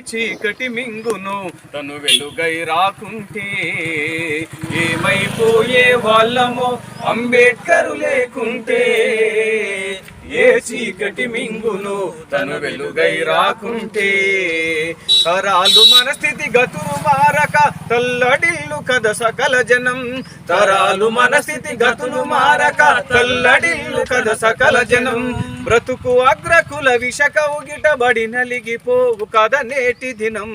చీకటి మింగును తను వెలుగై రాకుంటే. ఏమైపోయే వాళ్ళమో అంబేద్కర్ లేకుంటే. ఏ చీకటి మింగును తను వెలుగై రాకుంటే. తరాలు మన స్థితి గతులు మారక తల్లడిల్లు కద సకల జనం. తరాలు మన స్థితి గతులు మారక తల్లడిల్లు కద సకల జనం. బ్రతుకు అగ్రకుల విషక ఉగిటబడి నలిగిపోవు కథ నేటి దినం.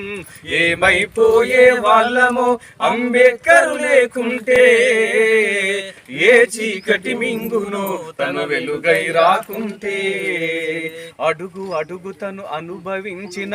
ఏమైపోయే వాళ్ళమో అంబేద్కర్ లేకుంటే ఏ చీకటి మింగును తను వెలుగై రాకుంటే. అడుగు అడుగు తను అనుభవించిన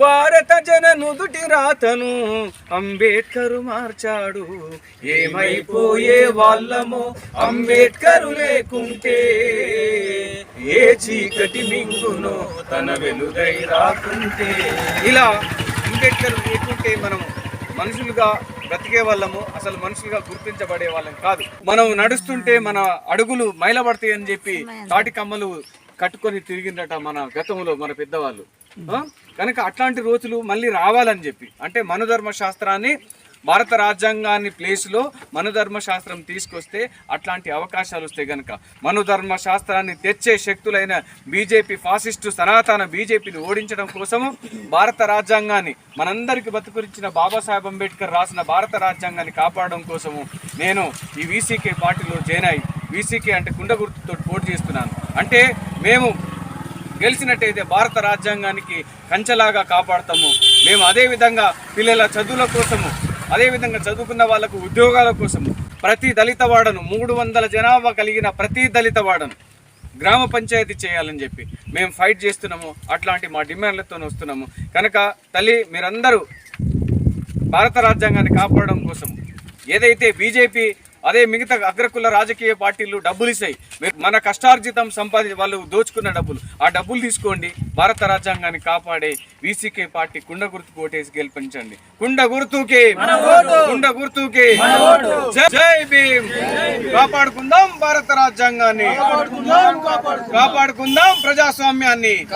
భారత జన నుదుటి రాతను అంబేద్కర్ మార్చాడు. ఏమైపోయే వాళ్ళమో అంబేద్కర్ లేకుంటే ఏ చీకటి మింగునో తన వెలుగై రాకుంటే. ఇలా అంబేద్కర్ లేకుంటే మనం మనుషులుగా బ్రతికే వాళ్ళము అసలు మనుషులుగా గుర్తించబడే వాళ్ళం కాదు. మనం నడుస్తుంటే మన అడుగులు మైలబడతాయి అని చెప్పి తాటి కమ్మలు కట్టుకొని తిరిగిందట మన గతంలో మన పెద్దవాళ్ళు? కనుక అట్లాంటి రోజులు మళ్ళీ రావాలని చెప్పి. అంటే మనుధర్మ శాస్త్రాన్ని భారత రాజ్యాంగాన్ని ప్లేస్లో మనుధర్మ శాస్త్రం తీసుకొస్తే అట్లాంటి అవకాశాలు వస్తాయి కనుక మనుధర్మ శాస్త్రాన్ని తెచ్చే శక్తులైన బీజేపీ ఫాసిస్టు సనాతన బీజేపీని ఓడించడం కోసము భారత రాజ్యాంగాన్ని మనందరికీ బతుకురించిన బాబాసాహెబ్ అంబేద్కర్ రాసిన భారత రాజ్యాంగాన్ని కాపాడడం కోసము నేను ఈ వీసీకే పార్టీలో జాయిన్ అయ్యి వీసీకే అంటే కుండ గుర్తుతో పోటీ చేస్తున్నాను. అంటే మేము గెలిచినట్టయితే భారత రాజ్యాంగానికి కంచెలాగా కాపాడతాము. మేము అదే విధంగా పిల్లల చదువుల కోసము అదేవిధంగా చదువుకున్న వాళ్ళకు ఉద్యోగాల కోసము ప్రతి దళిత వాడను మూడు వందల జనాభా కలిగిన ప్రతి దళిత వాడను గ్రామ పంచాయతీ చేయాలని చెప్పి మేము ఫైట్ చేస్తున్నాము. అట్లాంటి మా డిమాండ్లతో వస్తున్నాము. కనుక తల్లి మీరందరూ భారత రాజ్యాంగాన్ని కాపాడడం కోసం ఏదైతే బీజేపీ అదే మిగతా అగ్రకుల రాజకీయ పార్టీలు డబ్బులు ఇస్తాయి. మన కష్టార్జితం సంపాది వాళ్ళు దోచుకున్న డబ్బులు. ఆ డబ్బులు తీసుకోండి. భారత రాజ్యాంగాన్ని కాపాడే వీసీకే పార్టీ కుండ గుర్తు ఓటేసి గెలిపించండి. కుండ గుర్తుకే. కుండ గుర్తుకే. జై- జై భీమ్. కాపాడుకుందాం భారత రాజ్యాంగాన్ని. కాపాడుకుందాం ప్రజాస్వామ్యాన్ని.